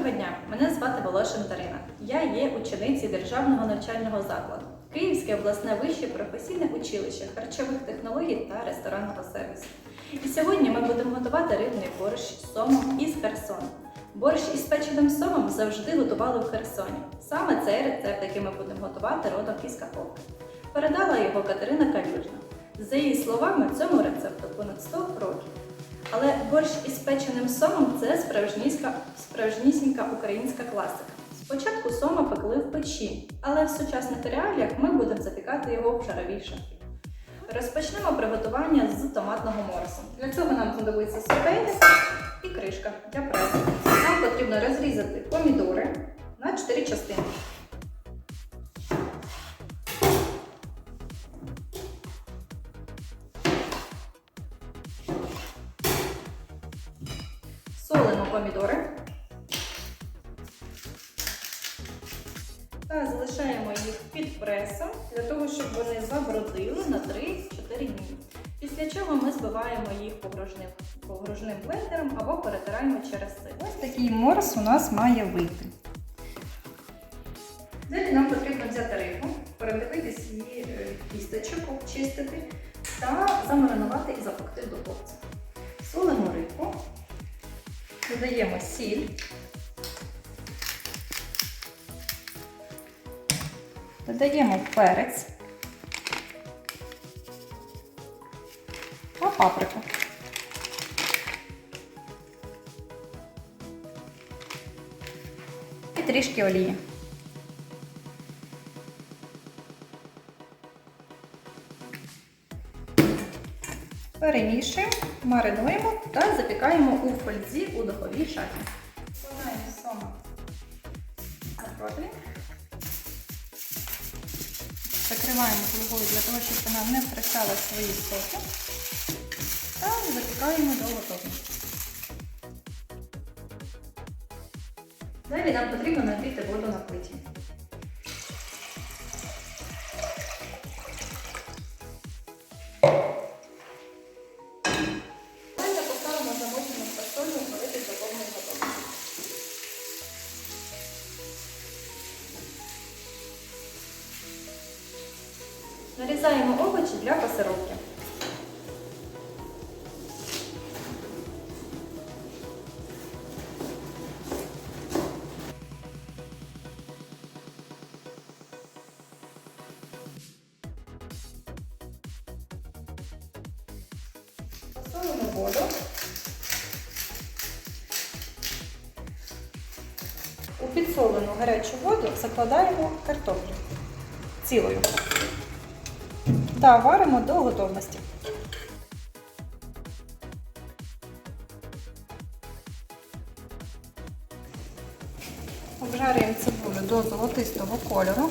Доброго дня! Мене звати Волошин Дарина. Я є ученицею державного навчального закладу Київське обласне вище професійне училище харчових технологій та ресторанного сервісу. І сьогодні ми будемо готувати рибний борщ з сомом із Херсону. Борщ із печеним сомом завжди готували в Херсоні. Саме цей рецепт, який ми будемо готувати родом із Каховки. Передала його Катерина Калюжна. За її словами, цьому рецепту понад 100 років. Але борщ із печеним сомом це справжнісінька, українська класика. Спочатку сома пекли в печі, але в сучасних реаліях ми будемо запікати його в шаровій шафі. Розпочнемо приготування з томатного морсу. Для цього нам знадобиться сухейник і кришка для преси. Нам потрібно розрізати помідори на 4 частини. Помідори та залишаємо їх під пресом для того, щоб вони забродили на 3-4 дні. Після чого ми збиваємо їх погружним, погружним блендером або перетираємо через сито. Ось такий морс у нас має вийти. Далі нам потрібно взяти рибу, передивитись її е, кісточок, обчистити та замаринувати і запекти в духовці. Додаємо сіль. Додаємо перець та паприку. І трішки олії. Перемішуємо, маринуємо та запікаємо у фользі у духовій шафі. Складаємо сома на противень. Закриваємо фольгою для того, щоб вона не втрачала свої соки. Та запікаємо до готовності. Далі нам потрібно нагріти воду на плиті. Для пасировки. Посолимо воду. У підсолену гарячу воду закладаємо картоплю цілою та варимо до готовності. Обжарюємо цибулю до золотистого кольору.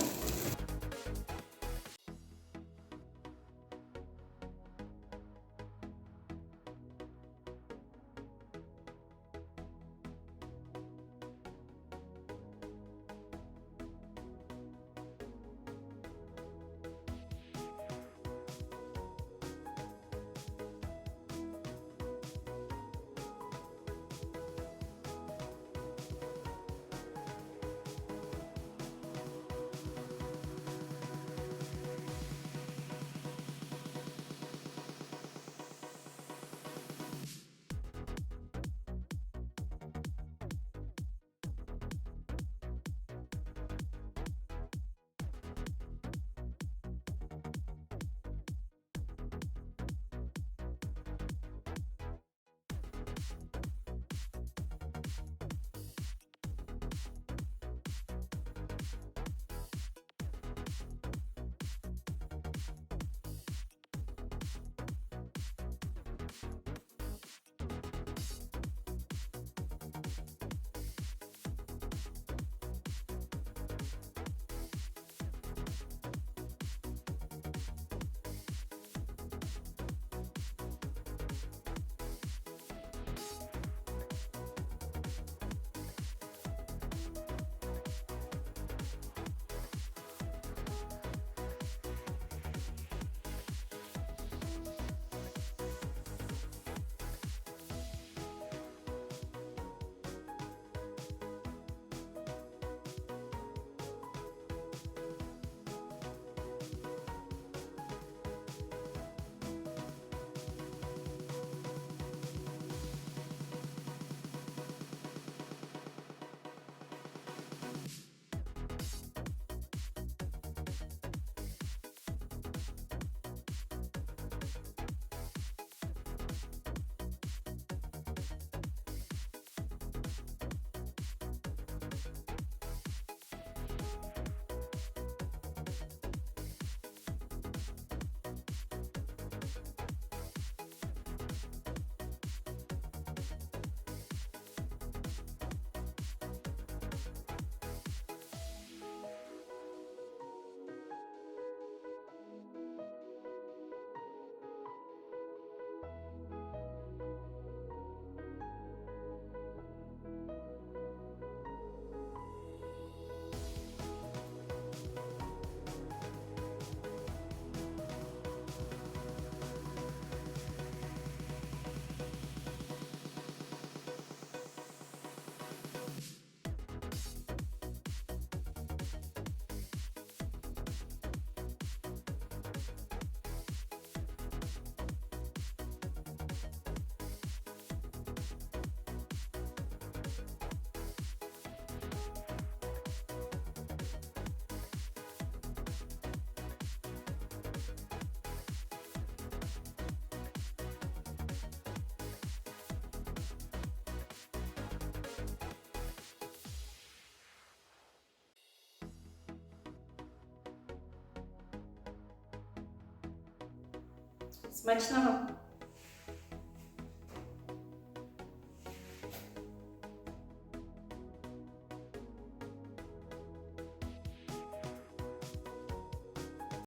Смачного!